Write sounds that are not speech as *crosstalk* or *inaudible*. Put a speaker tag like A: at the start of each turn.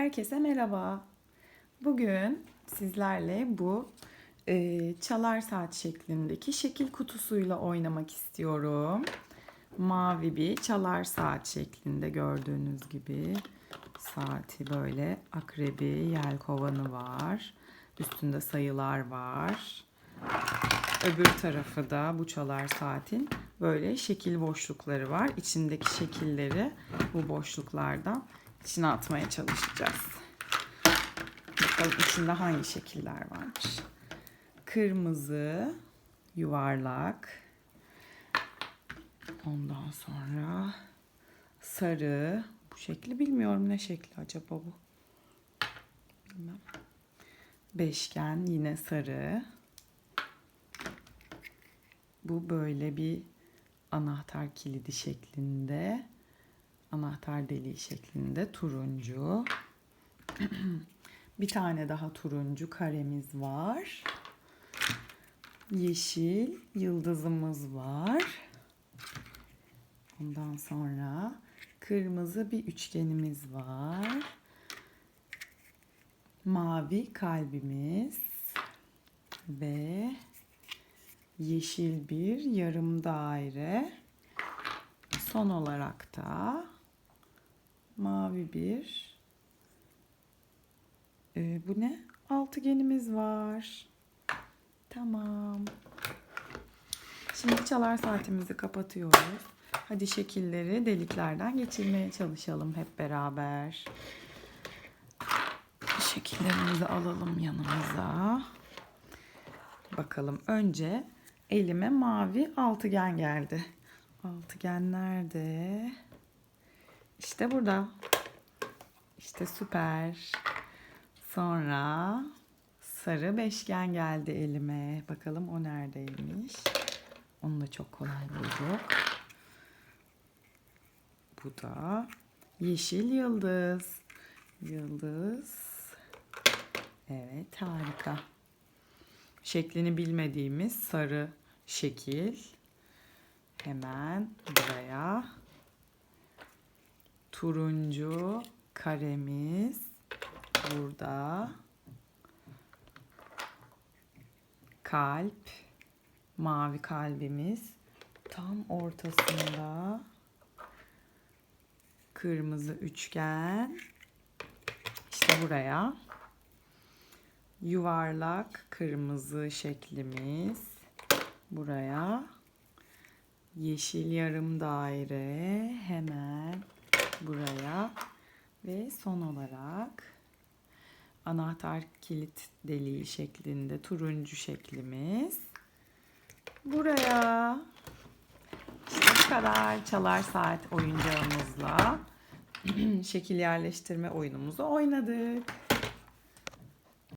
A: Herkese merhaba. Bugün sizlerle bu e, çalar saat şeklindeki şekil kutusuyla oynamak istiyorum. Mavi bir çalar saat şeklinde gördüğünüz gibi saati böyle akrebi, yelkovanı var. Üstünde sayılar var. Öbür tarafı da bu çalar saatin böyle şekil boşlukları var. İçindeki şekilleri bu boşluklardan içine atmaya çalışacağız. Bakalım içinde hangi şekiller varmış. Kırmızı, yuvarlak. Ondan sonra sarı. Bu şekli bilmiyorum ne şekli acaba bu. Bilmem. Beşgen yine sarı. Bu böyle bir anahtar kilidi şeklinde. Anahtar deliği şeklinde turuncu. *clears throat* bir tane daha turuncu karemiz var. Yeşil yıldızımız var. Ondan sonra kırmızı bir üçgenimiz var. Mavi kalbimiz ve yeşil bir yarım daire. Son olarak da mavi bir ee, bu ne? Altıgenimiz var. Tamam. Şimdi çalar saatimizi kapatıyoruz. Hadi şekilleri deliklerden geçirmeye çalışalım hep beraber. Şekillerimizi alalım yanımıza. Bakalım önce elime mavi altıgen geldi. Altıgen nerede? İşte burada. İşte süper. Sonra sarı beşgen geldi elime. Bakalım o neredeymiş. Onu da çok kolay bulduk. Bu da yeşil yıldız. Yıldız. Evet harika. Şeklini bilmediğimiz sarı şekil. Hemen buraya turuncu karemiz burada. Kalp, mavi kalbimiz tam ortasında. Kırmızı üçgen. İşte buraya. Yuvarlak kırmızı şeklimiz buraya. Yeşil yarım daire hemen buraya ve son olarak anahtar kilit deliği şeklinde turuncu şeklimiz buraya. İşte bu kadar çalar saat oyuncağımızla *clears throat* şekil yerleştirme oyunumuzu oynadık.